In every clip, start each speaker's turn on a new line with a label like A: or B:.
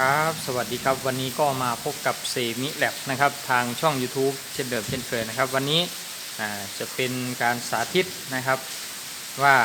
A: ครับ สวัสดีครับ วันนี้ก็มาพบกับเซมิแลบนะครับ ทางช่อง YouTube เช่นเดิมเช่นเคยนะครับ วันนี้จะเป็นการสาธิตนะครับ ว่า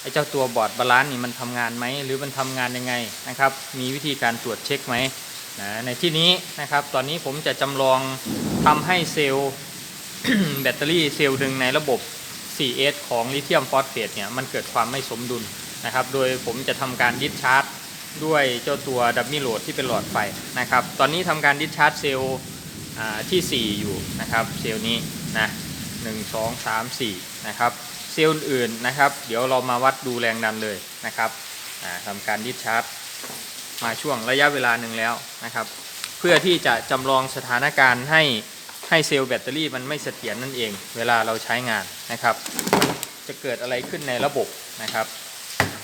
A: ไอ้เจ้าตัวบอร์ดบาลานซ์นี่มันทำงานไหม หรือมันทำงานยังไงนะครับ มีวิธีการตรวจเช็คไหมนะในที่นี้นะครับ ตอนนี้ผมจะจำลองทำให้เซลล์แบตเตอรี่เซลล์หนึ่งในระบบ 4S ของลิเธียมฟอสเฟตเนี่ยมันเกิดความไม่สมดุลนะครับ โดยผมจะทำการดิสชาร์จ ด้วยเจ้าตัวดับมิโหลดที่เป็นหลอดไฟนะครับ ตอนนี้ทำการดิสชาร์จเซลล์อ่าที่ 4 อยู่นะครับ เซลล์นี้นะ1 2 3 4 นะครับ เซลล์อื่นๆนะครับ เดี๋ยวเรามาวัดดูแรงดันเลยนะครับทำการดิสชาร์จมาช่วงระยะเวลาหนึ่งแล้วนะครับ เพื่อที่จะจำลองสถานการณ์ให้ให้เซลล์แบตเตอรี่มันไม่เสถียรนนั่นเอง เวลาเราใช้งานนะครับ จะเกิดอะไรขึ้นในระบบนะครับ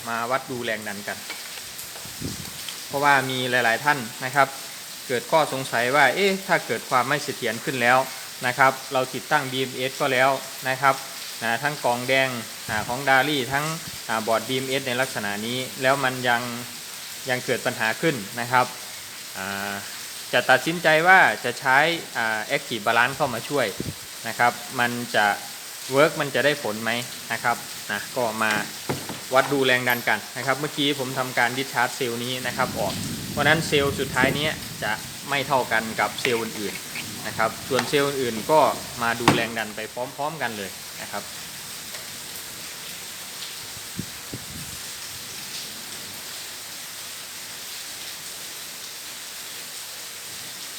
A: มาวัดดูแรงดันกัน ราะว่ามีหลาย ๆ ท่านนะครับ เกิดข้อสงสัยว่าเอ๊ะถ้าเกิดความไม่เสถียรขึ้นแล้วนะครับ เราติดตั้ง BMS ก็แล้วนะครับนะทั้งกองแดงของดารี่ทั้งอาบอร์ด BMS ในลักษณะนี้แล้วมันยังยังเกิดปัญหาขึ้นนะครับจะตัดสินใจว่าจะใช้อ่า Active Balance เข้ามาช่วยนะครับ มันจะเวิร์กมันจะได้ผลไหมนะครับนะก็มา วัดดูแรงดันกันนะครับ เมื่อกี้ผมทำการดิชาร์จเซลล์นี้นะครับออกเพราะนั้นเซลล์สุดท้ายนี้จะไม่เท่ากันกับเซลล์อื่นๆนะครับ ส่วนเซลล์อื่นๆก็มาดูแรงดันไปพร้อม ๆ กันเลยนะครับ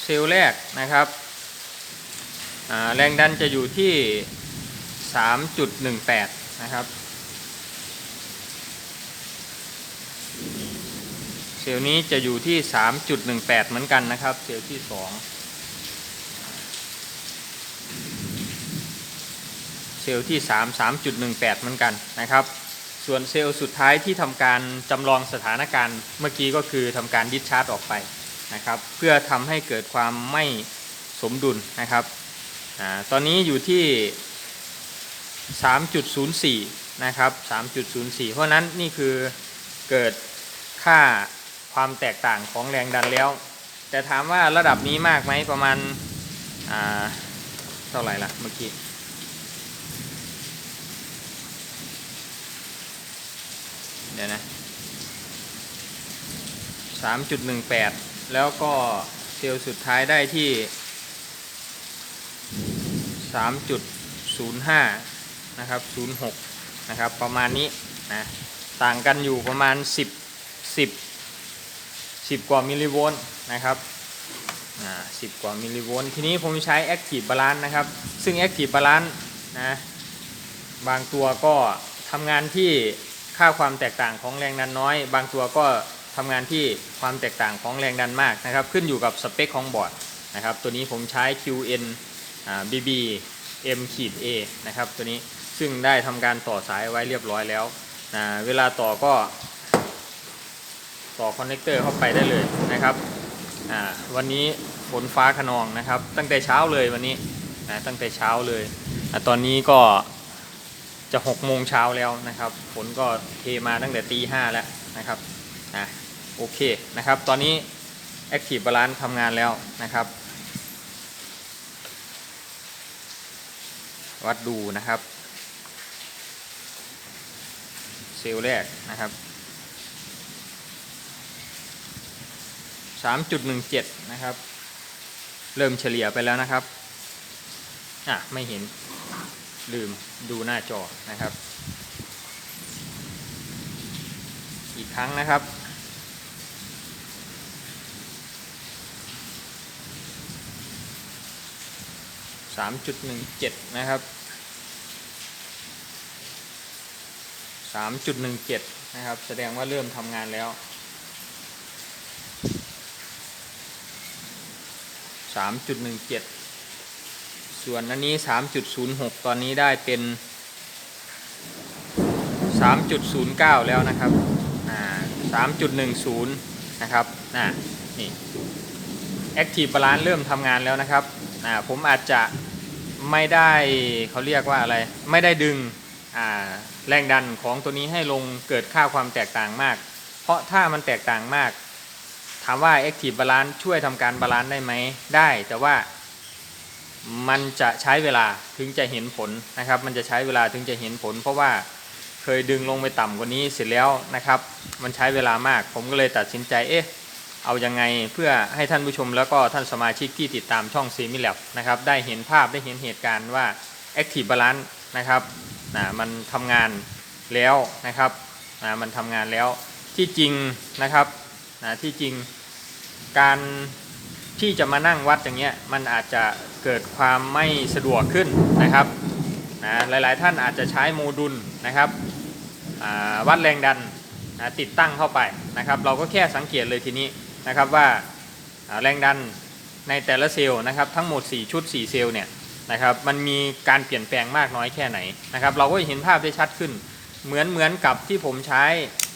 A: เซลล์แรกนะครับแรงดันจะอยู่ที่ 3.18 นะครับ เซลล์นี้จะอยู่ที่ 3.18 เหมือนกันนะครับ เซลล์ที่ 2 เซลล์ที่ 3 3.18 เหมือนกันนะครับ ส่วนเซลล์สุดท้ายที่ทำการจำลองสถานการณ์เมื่อกี้ก็คือทำการดิสชาร์จออกไปนะครับ เพื่อทำให้เกิดความไม่สมดุลนะครับอตอนนี้อยู่ที่ 3.04 นะครับ 3.04 เพราะนั้นนี่คือเกิดค่า ความแตกต่างของแรงดันแล้ว แต่ถามว่าระดับนี้มากไหมประมาณอ่าเท่าไหร่ละเมื่อกี้เดี๋ยวนะ3.18แล้วก็เซลล์สุดท้ายได้ที่3.05นะครับ06นะครับประมาณนี้นะต่างกันอยู่ประมาณ10 10 10 กว่ามิลลิโวลต์นะครับอ่า10กว่ามิลลิโวลต์ทีนี้ผมใช้ Active Balance นะครับ ซึ่ง Active Balance นะบางตัวก็ทำงานที่ค่าความแตกต่างของแรงดันน้อย บางตัวก็ทำงานที่ความแตกต่างของแรงดันมากนะครับ ขึ้นอยู่กับสเปคของบอร์ดนะครับ ตัวนี้ผมใช้ QN BB M ขีด A นะครับ ตัวนี้ซึ่งได้ทำการต่อสายไว้เรียบร้อยแล้วนะเวลาต่อก็ ต่อคอนเนคเตอร์เข้าไปได้เลยนะครับอ่าวันนี้ฝนฟ้าขนองนะครับ ตั้งแต่เช้าเลยวันนี้นะตั้งแต่เช้าเลยอะตอนนี้ก็จะ6โมงเช้าแล้วนะครับ ฝนก็เทมาตั้งแต่ตีห้าแล้วนะครับอะโอเคนะครับ ตอนนี้ Active Balance ทำงานแล้วนะครับ วัดดูนะครับ เซลล์แรกนะครับ 3.17 นะครับ เริ่มเฉลี่ยไปแล้วนะครับ อะ ไม่เห็นลืมดูหน้าจอนะครับ อีกครั้งนะครับ3.17นะครับ3.17นะครับ แสดงว่าเริ่มทำงานแล้ว 3.17ส่วนอันนี้3.06ตอนนี้ได้เป็น3.09แล้วนะครับอ่า3.10นะครับน่ะนี่ Active Balance เริ่มทำงานแล้วนะครับอ่าผมอาจจะไม่ได้เขาเรียกว่าอะไร ไม่ได้ดึงอ่าแรงดันของตัวนี้ให้ลงเกิดค่าความแตกต่างมาก เพราะถ้ามันแตกต่างมาก ถามว่า Active Balance ช่วยทำการบาลานซ์ได้ไหมได้แต่ว่ามันจะใช้เวลาถึงจะเห็นผลนะครับ มันจะใช้เวลาถึงจะเห็นผล เพราะว่าเคยดึงลงไปต่ำกว่านี้เสร็จแล้วนะครับ มันใช้เวลามาก ผมก็เลยตัดสินใจเอ๊ะเอายังไงเพื่อให้ท่านผู้ชมแล้วก็ท่านสมาชิกที่ติดตามช่อง s ีมิ l ล b นะครับได้เห็นภาพได้เห็นเหตุการณ์ว่า Active Balance นะครับนะมันทำงานแล้วนะครับนะมันทำงานแล้วที่จริงนะครับ นะที่จริงการที่จะมานั่งวัดอย่างเงี้ยมันอาจจะเกิดความไม่สะดวกขึ้นนะครับนะหลายๆท่านอาจจะใช้โมดูลนะครับวัดแรงดันนะติดตั้งเข้าไปนะครับ เราก็แค่สังเกตเลยทีนี้นะครับว่าอ่าแรงดันในแต่ละเซลล์นะครับทั้งหมด 4 ชุด 4 เซลล์เนี่ยนะครับมันมีการเปลี่ยนแปลงมากน้อยแค่ไหนนะครับ เราก็เห็นภาพได้ชัดขึ้น เหมือนเหมือนกับที่ผมใช้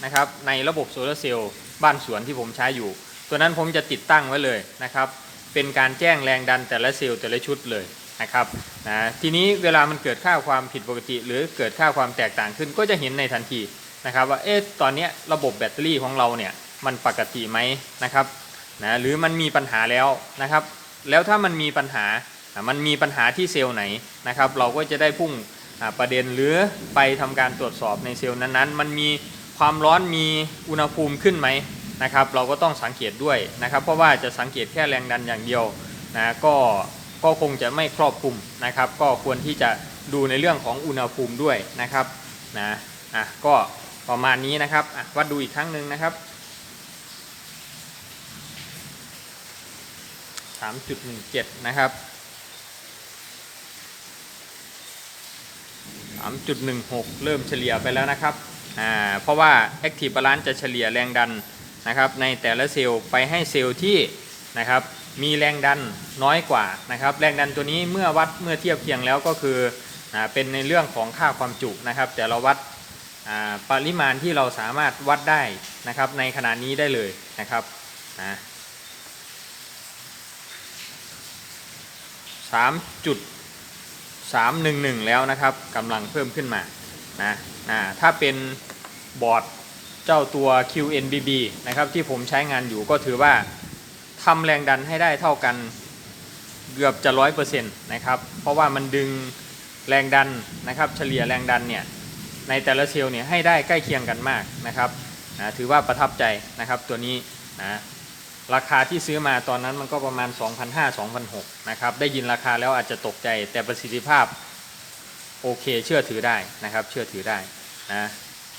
A: นะครับในระบบโซลาร์เซลล์ บ้านสวนที่ผมใช้อยู่ ตัวนั้นผมจะติดตั้งไว้เลยนะครับ เป็นการแจ้งแรงดันแต่ละเซลล์แต่ละชุดเลยนะครับนะทีนี้เวลามันเกิดค่าความผิดปกติ หรือเกิดค่าความแตกต่างขึ้นก็จะเห็นในทันทีนะครับ ว่าเอ๊ะตอนนี้ระบบแบตเตอรี่ของเราเนี่ยมันปกติไหมนะครับนะหรือมันมีปัญหาแล้วนะครับ แล้วถ้ามันมีปัญหาอะมันมีปัญหาที่เซลล์ไหนนะครับ เราก็จะได้พุ่งประเด็นหรือไปทำการตรวจสอบในเซลล์นั้นๆ มันมี ความร้อนมีอุณหภูมิขึ้นไหมนะครับ เราก็ต้องสังเกตด้วยนะครับ เพราะว่าจะสังเกตแค่แรงดันอย่างเดียวนะก็ก็คงจะไม่ครอบคลุมนะครับ ก็ควรที่จะดูในเรื่องของอุณหภูมิด้วยนะครับนะอะก็ประมาณนี้นะครับอะวัดดูอีกครั้งหนึ่งนะครับ3.17 นะครับ 3.16 เริ่มเฉลี่ยไปแล้วนะครับ อ่าเพราะว่า Active Balance จะเฉลี่ยแรงดันนะครับในแต่ละเซลล์ไปให้เซลล์ที่นะครับมีแรงดันน้อยกว่านะครับแรงดันตัวนี้เมื่อวัดเมื่อเทียบเคียงแล้วก็คืออาเป็นในเรื่องของค่าความจุนะครับแต่เราวัดอ่าปริมาณที่เราสามารถวัดได้นะครับในขนาดนี้ได้เลยนะครับนะสามจุดสามหนึ่งหนึ่งแล้วนะครับกำลังเพิ่มขึ้นมานะ อ่าถ้าเป็นบอร์ดเจ้าตัว QNBB นะครับที่ผมใช้งานอยู่ก็ถือว่าทำแรงดันให้ได้เท่ากันเกือบจะร้อยเปอร์เซ็นต์นะครับเพราะว่ามันดึงแรงดันนะครับเฉลี่ยแรงดันเนี่ยในแต่ละเซลล์เนี่ยให้ได้ใกล้เคียงกันมากนะครับนะถือว่าประทับใจนะครับตัวนี้นะราคาที่ซื้อมาตอนนั้นมันก็ประมาณ 2,500-2,600นะครับได้ยินราคาแล้วอาจจะตกใจแต่ประสิทธิภาพโอเคเชื่อถือได้นะครับเชื่อถือได้ นะ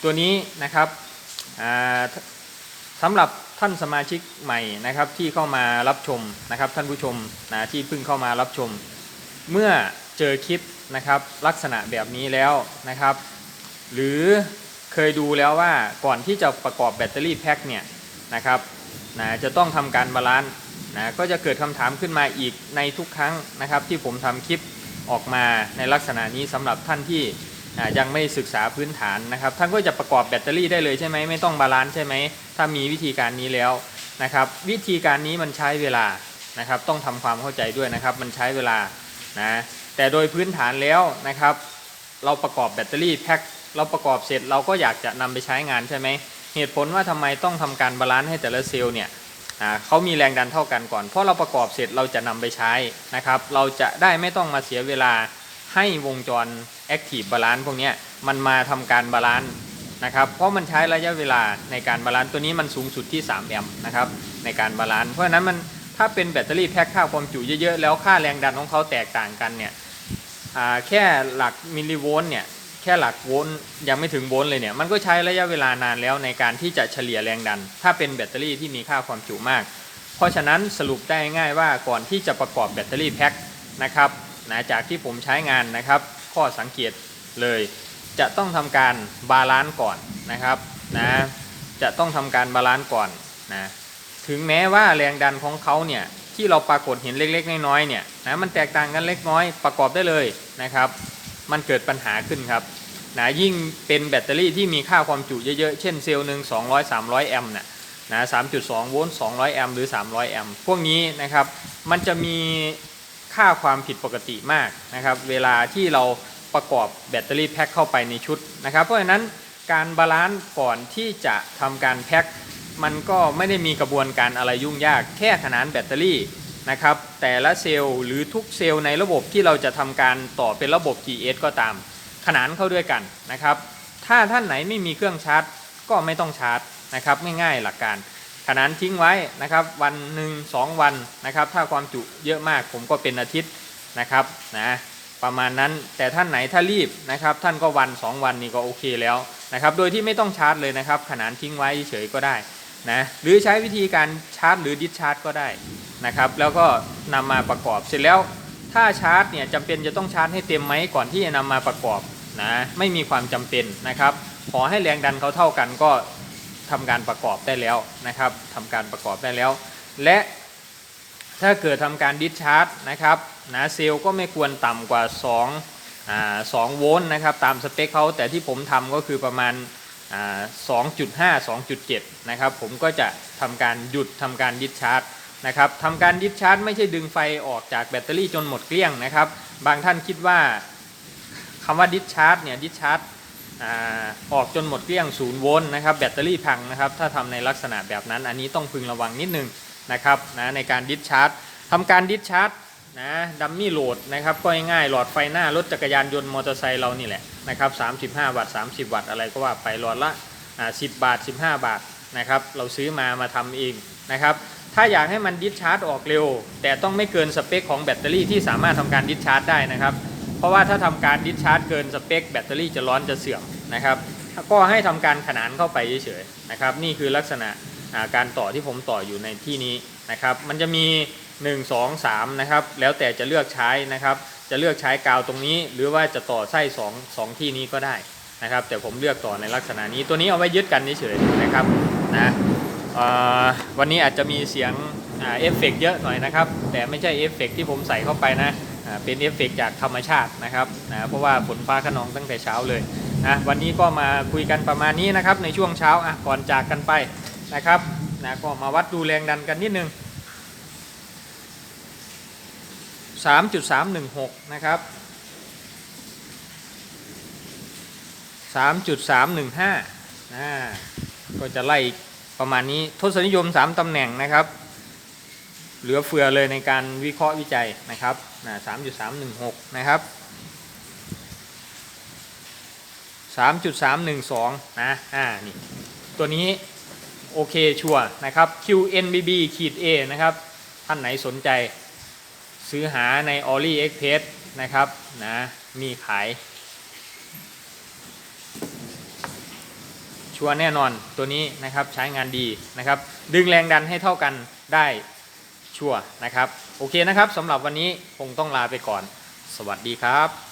A: ตัวนี้นะครับสำหรับท่านสมาชิกใหม่นะครับที่เข้ามารับชมนะครับท่านผู้ชมนะที่เพิ่งเข้ามารับชม เมื่อเจอคลิปนะครับลักษณะแบบนี้แล้วนะครับ หรือเคยดูแล้วว่าก่อนที่จะประกอบแบตเตอรี่แพ็คเนี่ยนะครับนะจะต้องทำการบาลานซ์นะก็จะเกิดคำถามขึ้นมาอีกในทุกครั้งนะครับ ที่ผมทำคลิปออกมาในลักษณะนี้สำหรับท่านที่ ยังไม่ศึกษาพื้นฐานนะครับท่านก็จะประกอบแบตเตอรี่ได้เลยใช่ไหมไม่ต้องบาลานซ์ใช่ไหมถ้ามีวิธีการนี้แล้วนะครับ วิธีการนี้มันใช้เวลานะครับ ต้องทำความเข้าใจด้วยนะครับ มันใช้เวลานะแต่โดยพื้นฐานแล้วนะครับ เราประกอบแบตเตอรี่แพ็คเราประกอบเสร็จเราก็อยากจะนำไปใช้งานใช่ไหมเหตุผลว่าทำไมต้องทำการบาลานซ์ให้แต่ละเซลล์เนี่ยเขามีแรงดันเท่ากันก่อนเพราะเราประกอบเสร็จเราจะนำไปใช้นะครับ เราจะได้ไม่ต้องมาเสียเวลาให้วงจร Active Balance พวกนี้มันมาทำการบาลานซ์นะครับ เพราะมันใช้ระยะเวลาในการบาลานซ์ตัวนี้มันสูงสุดที่ 3 แอมป์นะครับในการบาลานซ์เพราะฉะนั้นมันถ้าเป็นแบตเตอรี่แพ็คค่าความจุเยอะๆ แล้วค่าแรงดันของเขาแตกต่างกันเนี่ยแค่หลักมิลลิโวลต์เนี่ยแค่หลักโวลต์ยังไม่ถึงโวลต์เลยเนี่ยมันก็ใช้ระยะเวลานานแล้วในการที่จะเฉลี่ยแรงดัน ถ้าเป็นแบตเตอรี่ที่มีค่าความจุมาก เพราะฉะนั้นสรุปได้ง่ายว่าก่อนที่จะประกอบแบตเตอรี่แพ็คนะครับนะจากที่ผมใช้งานนะครับ ข้อสังเกตเลย จะต้องทำการบาลานซ์ก่อนนะครับนะจะต้องทำการบาลานซ์ก่อนนะถึงแม้ว่าแรงดันของเขาเนี่ยที่เราปรากฏเห็นเล็กๆ น้อยๆเนี่ยนะมันแตกต่างกันเล็กน้อยประกอบได้เลยนะครับ มันเกิดปัญหาขึ้นครับนะยิ่งเป็นแบตเตอรี่ที่มีค่าความจุเยอะๆ เช่นเซลล์หนึ่ง200 300 แอมป์น่ะนะ3.2 โวลต์ 200 แอมป์ หรือ 300 แอมป์ พวกนี้นะครับ มันจะมี ค่าความผิดปกติมากนะครับ เวลาที่เราประกอบแบตเตอรี่แพ็คเข้าไปในชุดนะครับ เพราะฉะนั้นการบาลานซ์ก่อนที่จะทำการแพ็คมันก็ไม่ได้มีกระบวนการอะไรยุ่งยากแค่ขนานแบตเตอรี่นะครับ แต่ละเซลล์หรือทุกเซลล์ในระบบที่เราจะทำการต่อเป็นระบบ GS ก็ตาม ขนานเข้าด้วยกันนะครับ ถ้าท่านไหนไม่มีเครื่องชาร์จ ก็ไม่ต้องชาร์จนะครับง่ายๆหลักการ ขนานทิ้งไว้นะครับ วันหนึ่งสองวันนะครับ ถ้าความจุเยอะมากผมก็เป็นอาทิตย์นะครับนะประมาณนั้นแต่ท่านไหนถ้ารีบนะครับ ท่านก็วัน 2 วันนี่ก็โอเคแล้วนะครับ โดยที่ไม่ต้องชาร์จเลยนะครับ ขนานทิ้งไว้เฉยๆก็ได้นะหรือใช้วิธีการชาร์จหรือดิสชาร์จก็ได้นะครับ แล้วก็นำมาประกอบเสร็จแล้วถ้าชาร์จเนี่ยจำเป็นจะต้องชาร์จให้เต็มไหมก่อนที่จะนำมาประกอบนะไม่มีความจำเป็นนะครับ ขอให้แรงดันเขาเท่ากันก็ ทำการประกอบได้แล้วนะครับทำการประกอบได้แล้ว และถ้าเกิดทำการดิสชาร์จนะครับนะเซลล์ก็ไม่ควรต่ำกว่า2อ่า2โวลต์นะครับตามสเปคเขาแต่ที่ผมทำก็คือประมาณอ่า2.5 2.7 นะครับ ผมก็จะทำการหยุดทำการดิสชาร์จนะครับทำการดิสชาร์จไม่ใช่ดึงไฟออกจากแบตเตอรี่จนหมดเกลี้ยงนะครับ บางท่านคิดว่าคำว่าดิสชาร์จเนี่ยดิสชาร์จ ออกจนหมดเกลี้ยงศูนย์โวลต์นะครับแบตเตอรี่พังนะครับถ้าทำในลักษณะแบบนั้น อันนี้ต้องพึงระวังนิดนึงนะครับนะในการดิสชาร์จทำการดิสชาร์จนะดัมมี่โหลดนะครับก็ง่ายๆหลอดไฟหน้ารถจักรยานยนต์มอเตอร์ไซค์เรานี่แหละนะครับ35 วัตต์ 30 วัตต์อะไรก็ว่าไปหลอดละอ่า10 บาท 15 บาทนะครับเราซื้อมามาทำเองนะครับถ้าอยากให้มันดิสชาร์จออกเร็ว แต่ต้องไม่เกินสเปคของแบตเตอรี่ที่สามารถทำการดิสชาร์จได้นะครับ เพราะว่าถ้าทำการดิสชาร์จเกินสเปคแบตเตอรี่จะร้อนจะเสื่อมนะครับ ก็ให้ทำการขนานเข้าไปเฉยๆนะครับ นี่คือลักษณะาการต่อที่ผมต่ออยู่ในที่นี้นะครับ มันจะมี 1 2 3นะครับ แล้วแต่จะเลือกใช้นะครับ จะเลือกใช้กาวตรงนี้ หรือว่าจะต่อไส้2 2ที่นี้ก็ได้นะครับ แต่ผมเลือกต่อในลักษณะนี้ ตัวนี้เอาไว้ยึดกันเฉยๆนะครับนะวันนี้อาจจะมีเสียงเอฟเฟกต์เยอะหน่อยนะครับ แต่ไม่ใช่เอฟเฟกต์ที่ผมใส่เข้าไปนะ เป็นเอฟเฟกต์จากธรรมชาตินะครับนะเพราะว่าฝนฟ้าขนองตั้งแต่เช้าเลยนะวันนี้ก็มาคุยกันประมาณนี้นะครับในช่วงเช้าอะก่อนจากกันไปนะครับนะก็มาวัดดูแรงดันกันนิดนึง 3.316 นะครับ 3.315นะก็จะไล่ประมาณนี้ทศนิยม 3ตำแหน่งนะครับ เหลือเฟือเลยในการวิเคราะห์วิจัยนะครับนะ3.316 นะครับ 3.312 นะ อ่า นี่ ตัวนี้โอเคชัวร์นะครับ QNBB ขีด A นะครับ ท่านไหนสนใจ ซื้อหาใน o l i Express นะครับ นะ มีขาย ชัวร์แน่นอนตัวนี้นะครับใช้งานดีนะครับ ดึงแรงดันให้เท่ากันได้ ชัวร์นะครับ โอเคนะครับสำหรับวันนี้คงต้องลาไปก่อน สวัสดีครับ